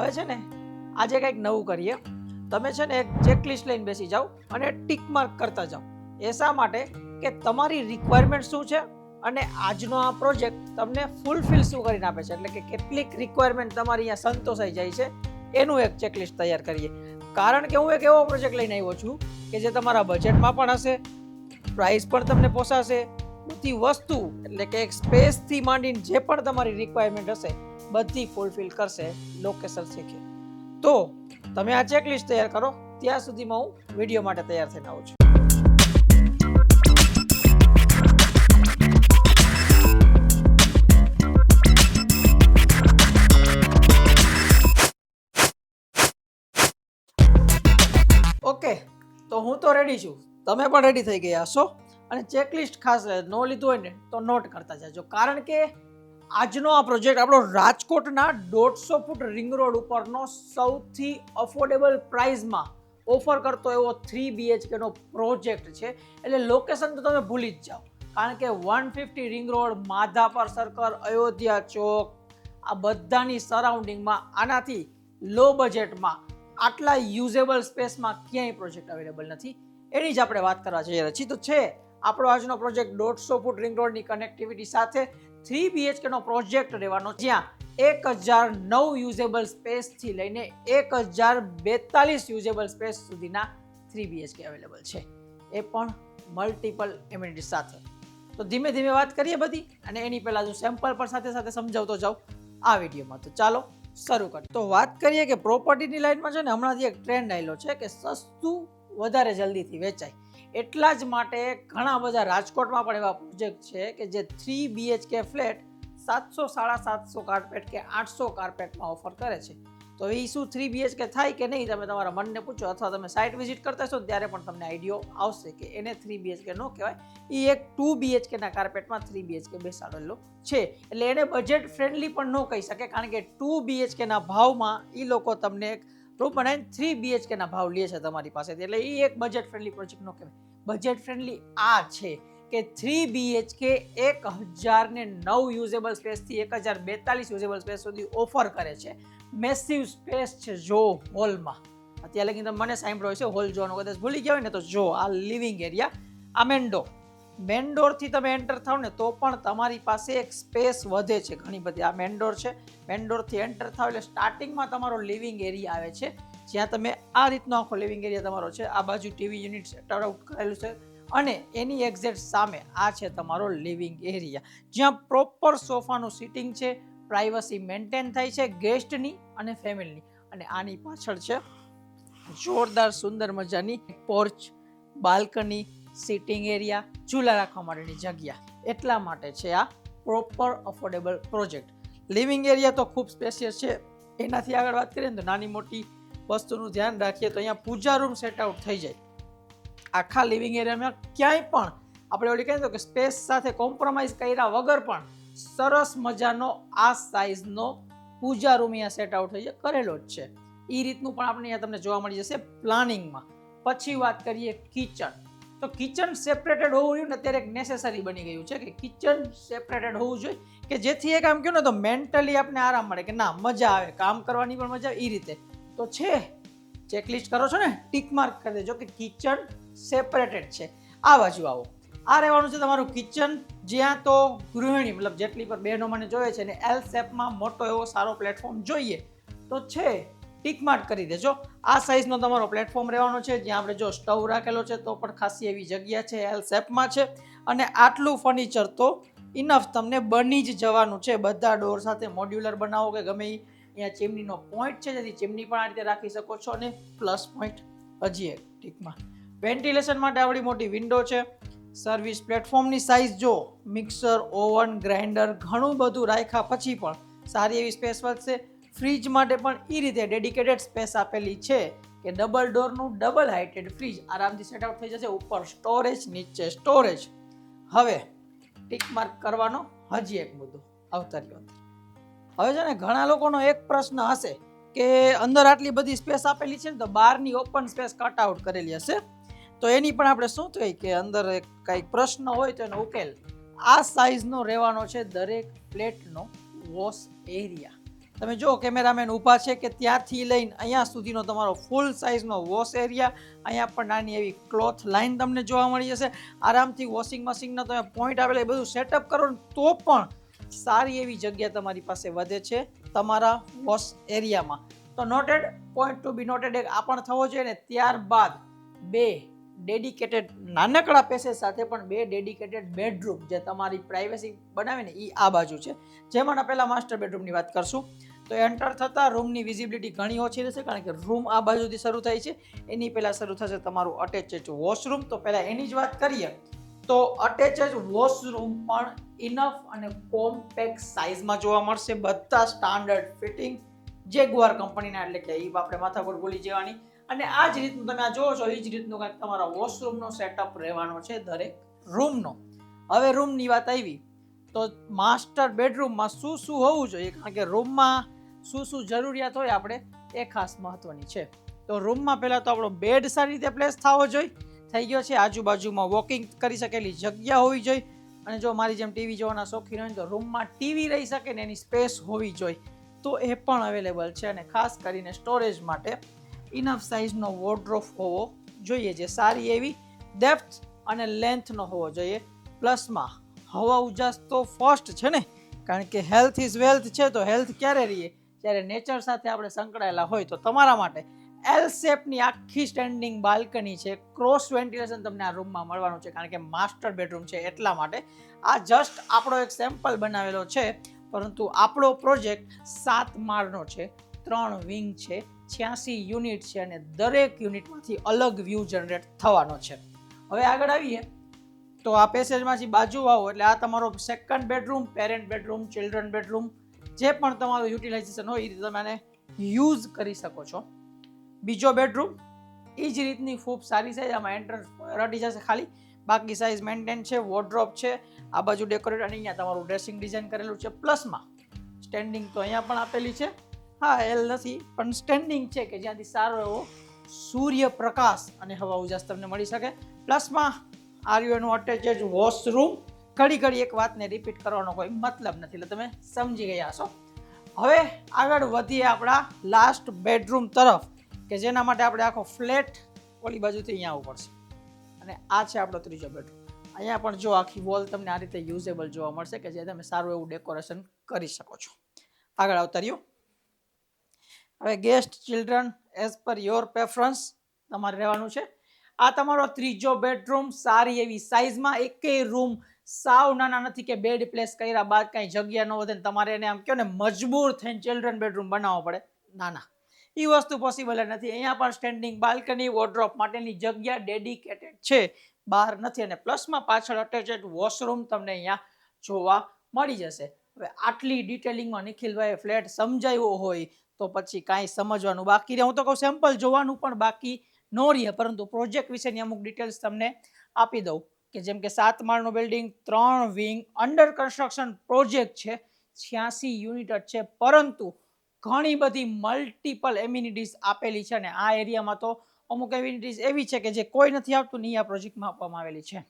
હવે છે ને, આજે કંઈક નવું કરીએ. તમે છે ને એક ચેકલિસ્ટ લઈને બેસી જાઓ અને ટીક માર્ક કરતા જાઓ. એ શા માટે? કે તમારી રિક્વાયરમેન્ટ શું છે અને આજનો આ પ્રોજેક્ટ તમને ફૂલફિલ શું કરીને આપે છે? એટલે કે કેટલીક રિક્વાયરમેન્ટ તમારી અહીંયા સંતોષાઈ જાય છે. એનું એક ચેકલિસ્ટ તૈયાર કરીએ. કારણ કે હું એક એવો પ્રોજેક્ટ લઈને આવ્યો છું કે જે તમારા બજેટમાં પણ હશે પ્રાઇસ પણ તમને પોસાશે, બધી વસ્તુ એટલે કે એક સ્પેસથી માંડીને જે પણ તમારી રિક્વાયરમેન્ટ હશે બધી ફૂલફિલ કરશે લોકેશન શીખે. તો તમે આ ચેકલિસ્ટ તૈયાર કરો, ત્યાં સુધીમાં હું વીડિયો માટે તૈયાર થઈને આવું છું. ઓકે તો હું તો રેડી છું. તમે પણ રેડી થઈ ગયા હશો. અને ચેકલિસ્ટ ખાસ ન લીધું હોય ને, તો નોટ કરતા જજો. કારણ કે આજનો આ પ્રોજેક્ટ આપણો રાજકોટના દોઢસો ફૂટ રિંગ રોડ ઉપરનો સૌથી અફોર્ડેબલ પ્રાઇઝમાં ઓફર કરતો એવો થ્રી બીએચકેનો પ્રોજેક્ટ છે. એટલે લોકેશન તો તમે ભૂલી જ જાઓ. કારણ કે one fifty ring road Madhapar circle Ayodhya ચોક, આ બધાની સરાઉન્ડિંગમાં આનાથી લો બજેટમાં આટલા યુઝેબલ સ્પેસમાં ક્યાંય પ્રોજેક્ટ અવેલેબલ નથી. એની જ આપણે વાત કરવા જઈએ છીએ. તો છે આપણો આજનો પ્રોજેક્ટ દોઢસો ફૂટ રિંગ રોડની કનેક્ટિવિટી સાથે થ્રી બીએચકેનો પ્રોજેક્ટ રહેવાનો, જ્યાં એક હજાર નવ યુઝેબલ સ્પેસથી લઈને એક હજાર બેતાલીસ યુઝેબલ સ્પેસ સુધીના થ્રી બીએચકે અવેલેબલ છે. એ પણ મલ્ટિપલ એમ્યુનિટી સાથે. તો ધીમે ધીમે વાત કરીએ બધી અને એની પહેલાં જો સેમ્પલ પણ સાથે સાથે સમજાવતો જાઉં આ વિડીયોમાં. તો ચાલો શરૂ કર તો વાત કરીએ કે પ્રોપર્ટીની લાઇનમાં છે ને હમણાંથી એક ટ્રેન્ડ આવેલો છે કે સસ્તું વધારે જલ્દીથી વેચાય. એટલા જ માટે ઘણા બધા રાજકોટમાં પણ એવા પ્રોજેક્ટ છે કે જે થ્રી બીએચકે ફ્લેટ સાતસો સાડા સાતસો કાર્પેટ કે આઠસો કાર્પેટમાં ઓફર કરે છે. તો એ શું થ્રી બીએચકે થાય કે નહીં, તમે તમારા મનને પૂછો અથવા તમે સાઇટ વિઝિટ કરતા હશો ત્યારે પણ તમને આઈડિયો આવશે કે એને થ્રી બીએચકે ન કહેવાય. એ એક ટુ બીએચકેના કાર્પેટમાં થ્રી બીએચકે બેસાડેલો છે. એટલે એને બજેટ ફ્રેન્ડલી પણ ન કહી શકે, કારણ કે ટુ બીએચકેના ભાવમાં એ લોકો તમને એક રૂમ બનાવીને થ્રી બીએચકેના ભાવ લે છે તમારી પાસેથી. એટલે એ એક બજેટ ફ્રેન્ડલી પ્રોજેક્ટ ન કહેવાય. બજેટ ફ્રેન્ડલી આ છે કે થ્રી બીએચકે એક હજાર ને નવ યુઝેબલ સ્પેસથી એક હજાર બેતાલીસ યુઝેબલ સ્પેસ સુધી ઓફર કરે છે. મેસિવ સ્પેસ છે, જો હોલમાં અત્યારે લગી મને સાંભળ્યો છે હોલ જોવાનો. કદાચ ભૂલી ગયા હોય ને તો જો, આ લિવિંગ એરિયા આ મેન ડોર મેન ડોરથી તમે એન્ટર થાવ ને તો પણ તમારી પાસે એક સ્પેસ વધે છે ઘણી બધી. આ મેનડોર છે. મેનડોરથી એન્ટર થાવ એટલે સ્ટાર્ટિંગમાં તમારો લિવિંગ એરિયા આવે છે. જ્યાં તમે આ રીતનો આખો લિવિંગ એરિયા તમારો છે. આ બાજુ ટીવી યુનિટ સેટ આઉટ કરેલું છે. અને એની એક્ઝેક્ટ સામે આ છે તમારો લિવિંગ એરિયા જ્યાં પ્રોપર સોફાનું સિટિંગ છે પ્રાઇવસી મેન્ટેન થાય છે ગેસ્ટની અને ફેમિલીની અને આની પાછળ છે જોરદાર, સુંદર મજાની પોર્ચ બાલ્કની સિટિંગ એરિયા ઝૂલા રાખવા માટેની જગ્યા. એટલા માટે છે આ proper affordable project. Living area તો ખૂબ સ્પેશિયસ છે. એનાથી આગળ વાત કરીએ ને તો નાની મોટી વસ્તુનું ધ્યાન રાખીએ તો અહીંયા પૂજા રૂમ સેટ આઉટ થઈ જાય. આખા લિવિંગ એરિયામાં ક્યાંય પણ આપણે ઓલી કહીએ તો કે સ્પેસ સાથે કોમ્પ્રોમાઇઝ કર્યા વગર પણ સરસ મજાનો આ સાઇઝનો પૂજા રૂમ અહીંયા સેટ આઉટ થઈ જાય. કરેલો જ છે. એ રીતનું પણ આપણે અહીંયા તમને જોવા મળી જશે પ્લાનિંગમાં. પછી વાત કરીએ કિચન. તો કિચન સેપરેટેડ હોવું જોઈએ ને અત્યારે એક નેસેસરી બની ગયું છે કે કિચન સેપરેટેડ હોવું જોઈએ કે જેથી એક આમ કહ્યું ને તો મેન્ટલી આપણે આરામ મળે કે ના, મજા આવે, કામ કરવાની પણ મજા આવે એ રીતે. તો છે ચેકલિસ્ટ કરો છો ને ટીક માર્ક કરી દેજો કે કિચન સેપરેટેડ છે. આ બાજુ આવો. આ રહેવાનું છે તમારું કિચન જ્યાં તો ગૃહિણી, મતલબ જેટલી પર બહેનો મને જોઈએ છે ને એલ શેપમાં મોટો એવો સારો પ્લેટફોર્મ જોઈએ. તો છે ટીક માર્ક કરી દેજો. આ સાઇઝનો તમારો પ્લેટફોર્મ રહેવાનો છે. જ્યાં આપણે જો સ્ટવ રાખેલો છે, તો પણ ખાસી એવી જગ્યા છે એલ શેપમાં છે. અને આટલું ફર્નિચર તો ઇનફ તમને બની જ જવાનું છે. બધા ડોર સાથે મોડ્યુલર બનાવો કે ગમે એ અહીંયા ચીમનીનો પોઈન્ટ છે, જેથી ચીમની પણ આ રીતે રાખી શકો છો અને પ્લસ પોઈન્ટ હજી એક ટીકમાં વેન્ટિલેશન માટે આવડી મોટી વિન્ડો છે. સર્વિસ પ્લેટફોર્મની સાઇઝ જો મિક્સર ઓવન ગ્રાઇન્ડર ઘણું બધું રાખ્યા પછી પણ સારી એવી સ્પેસ વધશે ફ્રીજ માટે પણ એ રીતે ડેડિકેટેડ સ્પેસ આપેલી છે કે ડબલ ડોરનું ડબલ હાઇટેડ ફ્રીજ આરામથી સેટ થઈ જશે ઉપર સ્ટોરેજ, નીચે સ્ટોરેજ. હવે ટીક માર્ક કરવાનો હજી એક મુદ્દો, અવતર્યો. હવે છે ને ઘણા લોકોનો એક પ્રશ્ન હશે કે અંદર આટલી બધી સ્પેસ આપેલી છે ને તો બહારની ઓપન સ્પેસ કટ આઉટ કરેલી હશે. તો એની પણ આપણે શું થઈ કે અંદર એક કંઈક પ્રશ્ન હોય તો એનો ઉકેલ આ સાઇઝનો રહેવાનો છે દરેક પ્લેટનો વોશ એરિયા. તમે જો કેમેરામેન ઊભા છે કે ત્યાંથી લઈને અહીંયા સુધીનો તમારો ફૂલ સાઇઝનો વોશ એરિયા અહીંયા પણ નાની એવી ક્લોથ લાઇન તમને જોવા મળી જશે. આરામથી વોશિંગ મશીનનો તમે પોઈન્ટ આવેલા એ બધું સેટઅપ કરો તો પણ સારી એવી જગ્યા તમારી પાસે વધે છે તમારા વોશ એરિયામાં તો noted point to be noted એક આ પણ થવો જોઈએ ને ત્યારબાદ બે ડેડિકેટેડ નાનકડા પેસેજ સાથે પણ બે ડેડિકેટેડ બેડરૂમ જે તમારી પ્રાઇવેસી બનાવે ને એ આ બાજુ છે. જેમાં પહેલાં માસ્ટર બેડરૂમની વાત કરશું. તો એન્ટર થતાં રૂમની વિઝિબિલિટી ઘણી ઓછી રહેશે કારણ કે રૂમ આ બાજુથી શરૂ થાય છે. એની પહેલાં શરૂ થશે તમારું અટેચેડ વોશરૂમ તો પહેલાં એની જ વાત કરીએ તો અટેચેડ વોશરૂમ પણ ઇનફ અને કોમ્પેક્ટ સાઇઝમાં જોવા મળશે. બધા સ્ટાન્ડર્ડ ફિટિંગ જેગુઆર કંપનીના એટલે કે એ આપણે માથાકૂટ ભૂલી જવાની. અને આ જ રીતનું તમે આ જોવો છો એ જ રીતનું કાંઈક તમારા વોશરૂમનો સેટઅપ રહેવાનો છે દરેક રૂમનો હવે રૂમની વાત આવી. તો માસ્ટર બેડરૂમમાં શું શું હોવું જોઈએ? કારણ કે રૂમમાં શું શું જરૂરિયાત હોય આપણે એ ખાસ મહત્વની છે. તો રૂમમાં પહેલાં તો આપણો બેડ સારી રીતે પ્લેસ થવો જોઈએ. થઈ ગયો છે. આજુબાજુમાં વોકિંગ કરી શકેલી જગ્યા હોવી જોઈએ. અને જો મારી જેમ ટીવી જોવાના શોખીન હોય તો રૂમમાં ટીવી રહી શકે ને એની સ્પેસ હોવી જોઈએ. તો એ પણ અવેલેબલ છે અને ખાસ કરીને સ્ટોરેજ માટે ઇનફ સાઇઝનો વોર્ડ્રોફ હોવો જોઈએ જે સારી એવી ડેપ્થ અને લેન્થનો હોવો જોઈએ. પ્લસમાં હવા ઉજાસ તો ફર્સ્ટ છે ને. કારણ કે હેલ્થ ઇઝ વેલ્થ છે તો હેલ્થ ક્યારે રહીએ? જ્યારે નેચર સાથે આપણે સંકળાયેલા હોય તો તમારા માટે એલ શેપની આખી સ્ટેન્ડિંગ બાલ્કની છે. ક્રોસ વેન્ટિલેશન તમને આ રૂમમાં મળવાનું છે કારણ કે માસ્ટર બેડરૂમ છે એટલા માટે આ જસ્ટ આપણો એક સેમ્પલ બનાવેલો છે. પરંતુ આપણો પ્રોજેક્ટ સાત માળનો છે, ત્રણ વિંગ છે, છ્યાસી યુનિટ છે અને દરેક યુનિટમાંથી અલગ વ્યૂ જનરેટ થવાનો છે. હવે આગળ આવીએ. તો આ પેસેજમાંથી બાજુ આવો એટલે આ તમારો second bedroom parent bedroom children bedroom જે પણ તમારું યુટિલાઇઝેશન હોય એ રીતે તમે આને યુઝ કરી શકો છો. બીજો બેડરૂમ, એ જ રીતની ખૂબ સારી સાઈઝ આમાં એન્ટ્રન્સ રટી જશે ખાલી. બાકી સાઈઝ મેન્ટેન છે વોર્ડ્રોપ છે, આ બાજુ ડેકોરેટ અને અહીંયા તમારું ડ્રેસિંગ ડિઝાઇન કરેલું છે પ્લસમાં સ્ટેન્ડિંગ તો અહીંયા પણ આપેલી છે. હા એલ નથી, પણ સ્ટેન્ડિંગ છે કે જ્યાંથી સારો એવો સૂર્યપ્રકાશ અને હવા ઉજાસ તમને મળી શકે. પ્લસમાં આર્યુએનું અટેચેડ વોશરૂમ ઘડી ઘડી એક વાતને રિપીટ કરવાનો કોઈ મતલબ નથી. એટલે તમે સમજી ગયા છો. હવે આગળ વધીએ આપણા લાસ્ટ બેડરૂમ તરફ, કે જેના માટે આપણે આખો ફ્લેટ ઓલી બાજુથી અહીંયા આવવું પડશે. અને આ છે આપણો ત્રીજો બેડરૂમ અહીંયા પણ જો આખી વોલ તમને આ રીતે યુઝેબલ જોવા મળશે કે જે તમે સારું એવું ડેકોરેશન કરી શકો છો. આગળ આવતા રહ્યું. હવે guest children as per your preference તમારે રહેવાનું છે. આ તમારો ત્રીજો બેડરૂમ સારી એવી સાઇઝમાં એકેય રૂમ સાવ નાના નથી કે બેડ પ્લેસ કર્યા બાદ કાંઈ જગ્યા ન વધે ને તમારે એને આમ કહો ને મજબૂર થઈને ચિલ્ડ્રન બેડરૂમ બનાવવો પડે. ના ના એ વસ્તુ પોસિબલ નથી. અહીંયા પણ સ્ટેન્ડિંગ બાલ્કની વોર્ડ્રોપ માટેની જગ્યા ડેડિકેટેડ છે. બહાર નથી અને પ્લસમાં પાછળ અટેચેડ વોશરૂમ તમને અહીંયા જોવા મળી જશે. હવે આટલી ડિટેલિંગમાં નિખિલભાઈએ ફ્લેટ સમજાવ્યો હોય તો પછી કાંઈ સમજવાનું બાકી રહે. હું તો કહું સેમ્પલ જોવાનું પણ બાકી ન રહે, પરંતુ પ્રોજેક્ટ વિશેની અમુક ડિટેલ્સ તમને આપી દઉં. કે જેમ કે સાત માળનું બિલ્ડિંગ ત્રણ વિંગ અંડર કન્સ્ટ્રક્શન પ્રોજેક્ટ છે, છ્યાસી યુનિટ છે. પરંતુ ઘણી બધી મલ્ટિપલ એમ્યુનિટીઝ આપેલી છે અને આ એરિયામાં તો અમુક એમ્યુનિટીઝ એવી છે કે જે કોઈ નથી આવતું નહીં આ પ્રોજેક્ટમાં આપવામાં આવેલી છે.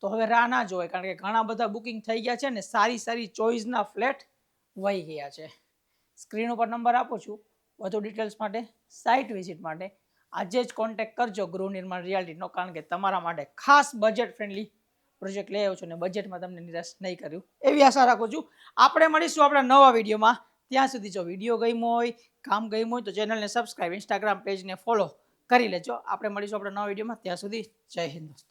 તો હવે રાહ ના જોવે કારણ કે ઘણા બધા બુકિંગ થઈ ગયા છે ને સારી સારી ચોઈસના ફ્લેટ વહી ગયા છે. સ્ક્રીન ઉપર નંબર આપું છું. વધુ ડિટેલ્સ માટે સાઇટ વિઝિટ માટે આજે જ કોન્ટેક કરજો ગૃહ નિર્માણ રિયાલિટીનો કારણ કે તમારા માટે ખાસ બજેટ ફ્રેન્ડલી પ્રોજેક્ટ લઈ આવ્યો છું અને બજેટમાં તમને નિરાશ નહીં કર્યું. એવી આશા રાખું છું. આપણે મળીશું આપણા નવા વિડીયોમાં. ત્યાં સુધી જો વીડિયો ગમ્યો હોય, કામ ગમ્યું હોય તો ચેનલને સબસ્ક્રાઈબ ઇન્સ્ટાગ્રામ પેજને ફોલો કરી લેજો. આપણે મળીશું આપણા નવા વિડીયોમાં. ત્યાં સુધી જય હિન્દ